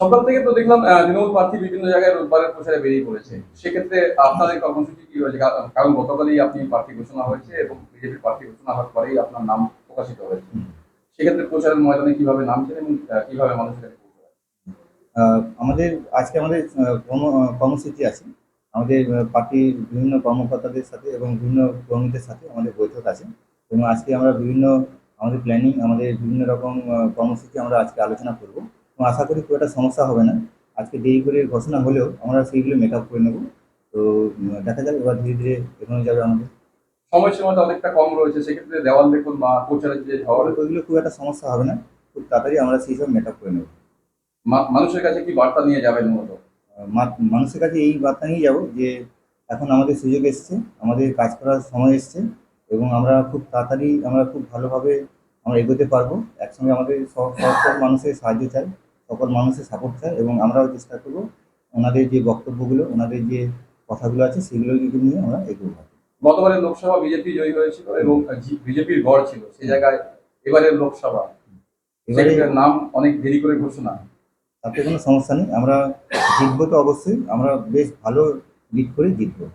সকাল থেকে তো দেখলাম তৃণমূল প্রার্থী বিভিন্ন জায়গায় রোববারের প্রচারে বেরিয়ে পড়েছে। সেক্ষেত্রে আপনাদের কর্মসূচি কি হয়েছে কারণ গতকালই আপনি প্রার্থী ঘোষণা হয়েছে এবং বিজেপির প্রার্থী ঘোষণা হওয়ার পরেই আপনার নাম প্রকাশিত হয়েছে। সেক্ষেত্রে প্রচারের ময়দানে কীভাবে নামছেন এবং কীভাবে মানুষের আমাদের, আজকে আমাদের কর্মসূচি আছে। আমাদের পার্টির বিভিন্ন কর্মকর্তাদের সাথে এবং বিভিন্ন কর্মীদের সাথে আমাদের বৈঠক আছে। এবং আজকে আমরা বিভিন্ন, আমাদের প্ল্যানিং আমাদের বিভিন্ন রকম কর্মসূচি আমরা আজকে আলোচনা করব। আশা করি খুব একটা সমস্যা হবে না। আজকে দেরি করে ঘোষণা হলেও আমরা সেইগুলো মেক আপ করে নেব। তো দেখা যাক এবার ধীরে ধীরে এগোনো যাবে আমাদের। সময়সীমাটা অনেকটা কম রয়েছে সেক্ষেত্রে দেওয়াল দেখুন বা প্রচারের যে ঝড় ওইগুলো খুব একটা সমস্যা হবে না। খুব তাড়াতাড়ি আমরা সেই সব মেক আপ করে নেব। মানুষের কাছে কি বার্তা নিয়ে যাবেন মূলত? মানুষের কাছে এই বার্তা নিয়ে যাব যে এখন আমাদের সুযোগ এসছে আমাদের কাজ করার সময় এসছে এবং আমরা খুব তাড়াতাড়ি আমরা খুব ভালোভাবে আমরা এগোতে পারব। একসঙ্গে আমাদের সব সকল মানুষের সাহায্য চাই। সকল মানুষের সাপোর্ট চায় এবং আমরাও চেষ্টা করব ওনাদের যে বক্তব্যগুলো ওনাদের যে কথাগুলো আছে সেগুলো নিয়ে আমরা এগোবো। গতবারের লোকসভা বিজেপি জয়ী হয়েছিল এবং বিজেপির গড় ছিল সেই জায়গায় এবারের লোকসভা। এবারে নাম অনেক দেরি করে ঘোষণা। তাতে কোনো সমস্যা নেই আমরা জিতবো তো অবশ্যই আমরা বেশ ভালো লিড করে জিতবো।